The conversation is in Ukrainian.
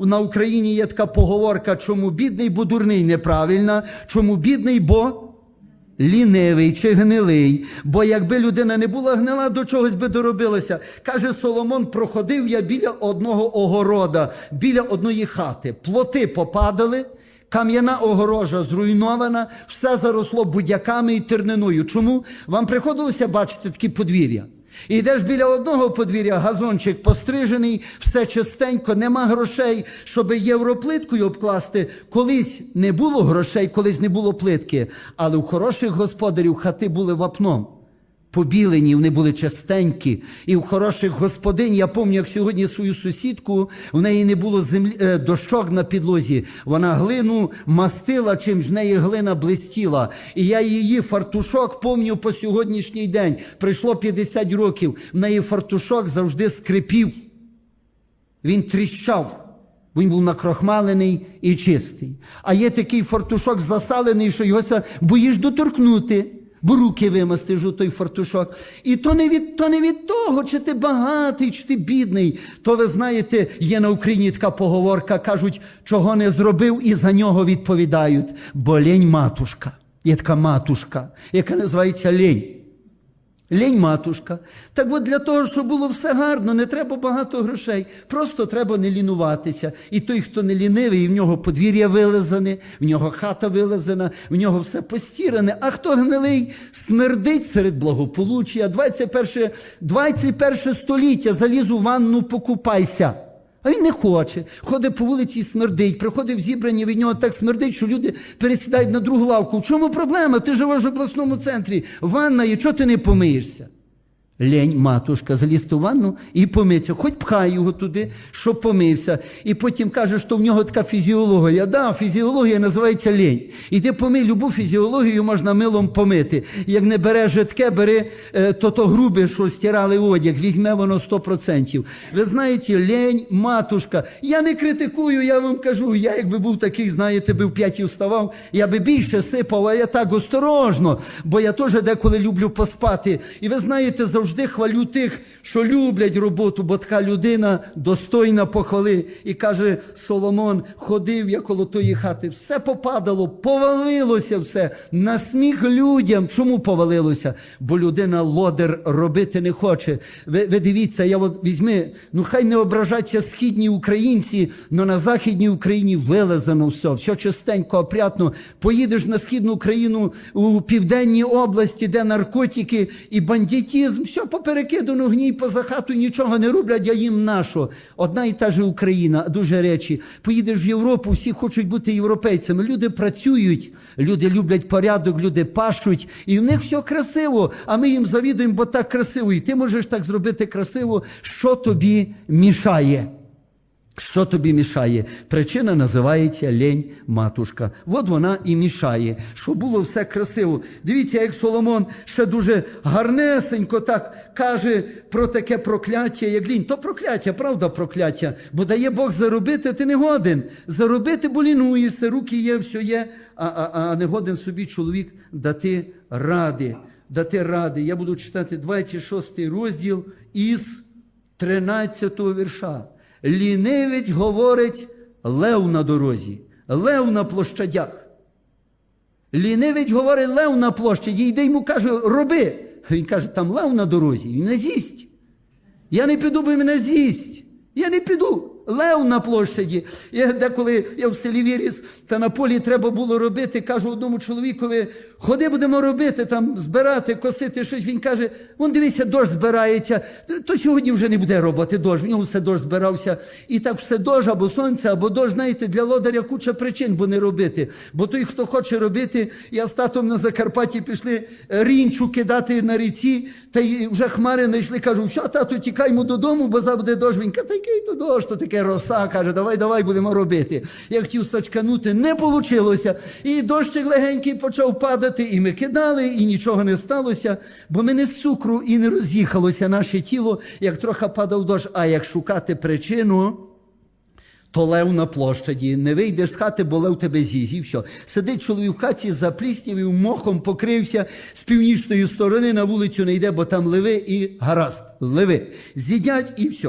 На Україні є така поговорка, чому бідний, бо дурний неправильна, чому бідний, бо лінивий чи гнилий. Бо якби людина не була гнила, до чогось би доробилася. Каже Соломон, проходив я біля одного огорода, біля одної хати. Плоти попадали. Кам'яна огорожа зруйнована, все заросло будяками і терниною. Чому вам приходилося бачити такі подвір'я? І йдеш біля одного подвір'я, газончик пострижений, все чистенько, нема грошей, щоб європлиткою обкласти. Колись не було грошей, колись не було плитки. Але у хороших господарів хати були вапном. Побілені, вони були частенькі. І в хороших господинь, я пам'ятаю, як сьогодні свою сусідку, в неї не було землі, е, дощок на підлозі. Вона глину мастила, чим ж в неї глина блистіла. І я її фартушок пам'ятаю по сьогоднішній день. Прийшло 50 років. В неї фартушок завжди скрипів. Він тріщав. Він був накрохмалений і чистий. А є такий фартушок засалений, що його боїш доторкнути, бо руки вимастиш у фартушок. І то не, від, то не від того, чи ти багатий, чи ти бідний. То ви знаєте, є на Україні така поговорка, кажуть, чого не зробив, і за нього відповідають. Бо лень матушка. Є така матушка, яка називається лень. Лінь матушка. Так от для того, щоб було все гарно, не треба багато грошей. Просто треба не лінуватися. І той, хто не лінивий, і в нього подвір'я вилизане, в нього хата вилизана, в нього все постіране. А хто гнилий, смердить серед благополуччя. 21, 21 століття заліз у ванну, покупайся. А він не хоче. Ходить по вулиці і смердить. Приходить в зібрання, від нього так смердить, що люди пересідають на другу лавку. В чому проблема? Ти живеш в обласному центрі. Ванна є, чого ти не помиєшся? Лень, матушка, залізти в ванну і помиться. Хоч пхай його туди, щоб помився. І потім каже, що в нього така фізіологія. Да, фізіологія називається лень. Іди помий, любу фізіологію можна милом помити. Як не бере жидке, бери е, то то грубе, що стирали одяг, візьме воно 100%. Ви знаєте, лень, матушка. Я не критикую, я вам кажу. Я якби був такий, знаєте, би в п'ятій вставав, я би більше сипав, а я так осторожно, бо я теж деколи люблю поспати. І ви знаєте, завжди хвалю тих, що люблять роботу, бо така людина достойна похвали. І каже Соломон, ходив я коло тої хати, все попадало, повалилося все. На сміх людям. Чому повалилося? Бо людина лодер робити не хоче. Ви, ви дивіться, я от візьми, ну хай не ображаться східні українці, але на Західній Україні вилазано все, все чистенько, опрятно. Поїдеш на східну Україну у південній області, де наркотики і бандитізм, все поперекидано, гній поза хату, нічого не роблять, а їм нашо. Одна і та ж Україна, дуже речі. Поїдеш в Європу, всі хочуть бути європейцями. Люди працюють, люди люблять порядок, люди пашуть, і в них все красиво. А ми їм завідуємо, бо так красиво. І ти можеш так зробити красиво, що тобі мішає. Що тобі мішає? Причина називається лень матушка. От вона і мішає, щоб було все красиво. Дивіться, як Соломон ще дуже гарнесенько так каже про таке прокляття, як лінь. То прокляття, правда, прокляття. Бо дає Бог заробити, ти не годен. Заробити, бо лінуєшся, руки є, все є, а, а, а не годен собі чоловік дати ради. Дати ради. Я буду читати 26 розділ із 13 вірша. Лінивець говорить лев на дорозі, лев на площадях. Лінивець говорить лев на площаді, йде йому каже, роби. Він каже, там лев на дорозі, він не з'їсть. Я не піду, бо мене з'їсть. Я не піду. Лев на площаді. Я деколи я в селі віріс, та на полі треба було робити. Кажу одному чоловікові, ходи будемо робити, там збирати, косити щось. Він каже: вон дивися, дощ збирається. То сьогодні вже не буде роботи дощ. В нього все дощ збирався. І так все дощ або сонце, або дощ, знаєте, для лодаря куча причин, бо не робити. Бо той, хто хоче робити, я з татом на Закарпатті пішли рінчу кидати на ріці, та й вже хмари знайшли. Кажу, що тату, тікаймо додому, бо завжди буде дощ. Він каже, та який то дощ, то таке роса. Каже, давай, давай будемо робити. Я хотів сачканути, не вийшло. І дощик легенький почав падати, і ми кидали, і нічого не сталося, бо ми не з цукру і не роз'їхалося наше тіло, як трохи падав дощ. А як шукати причину. То лев на площаді, не вийдеш з хати, бо лев тебе. І все. Сидить чоловік в хаті, запліснявів, мохом покрився, з північної сторони на вулицю не йде, бо там леви і гаразд. Леви. З'їдять і все.